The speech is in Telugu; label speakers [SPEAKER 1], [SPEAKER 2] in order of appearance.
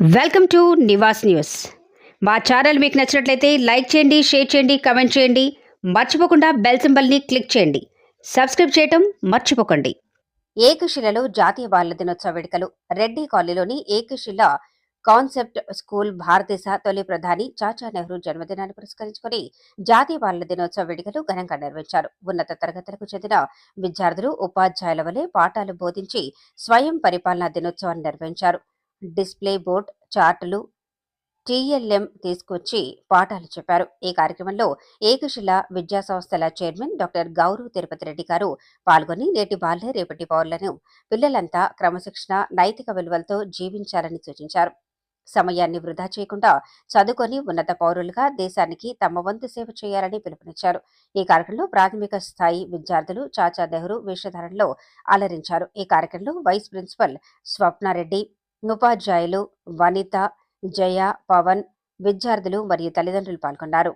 [SPEAKER 1] Welcome to Nivas news. మా ఛానల్ మీకు నచ్చినట్లయితే లైక్ చేయండి షేర్ చేయండి కమెంట్ చేయండి. మర్చిపోకుండా బెల్ సింబల్ని క్లిక్ చేయండి. సబ్స్క్రైబ్ చేయటం మర్చిపోకండి. ఏకశిలలో జాతీయ బాలల దినోత్సవ వేడుకలు. రెడ్డి కాలనీలోని ఏకశిల కాన్సెప్ట్ స్కూల్ భారతదేశ తొలి ప్రధాని చాచా నెహ్రూ జన్మదినాన్ని పురస్కరించుకొని జాతీయ బాలల దినోత్సవ వేడుకలు ఘనంగా నిర్వహించారు. ఉన్నత తరగతులకు చెందిన విద్యార్థులు ఉపాధ్యాయుల వలె పాఠాలు బోధించి స్వయం పరిపాలనా దినోత్సవాన్ని నిర్వహించారు. డిస్ప్లే బోర్డ్ చార్టులు టీఎల్ఎం తీసుకొచ్చి పాఠాలు చెప్పారు. ఈ కార్యక్రమంలో ఏకశిల విద్యా సంస్థల చైర్మన్ డాక్టర్ గౌరవ్ తిరుపతి రెడ్డి గారు పాల్గొని నేటి బాల్య రేపటి పౌరులను పిల్లలంతా క్రమశిక్షణ నైతిక విలువలతో జీవించాలని సూచించారు. సమయాన్ని వృధా చేయకుండా చదువుకొని ఉన్నత పౌరులుగా దేశానికి తమ వంతు సేవ చేయాలని పిలుపునిచ్చారు. ఈ కార్యక్రమంలో ప్రాథమిక స్థాయి విద్యార్థులు చాచా నెహ్రూ వేషధారణలో అలరించారు. ఈ కార్యక్రమంలో వైస్ ప్రిన్సిపల్ స్వప్నారెడ్డి ఉపాధ్యాయులు వనిత జయ పవన్ విద్యార్థులు మరియు తల్లిదండ్రులు పాల్గొన్నారు.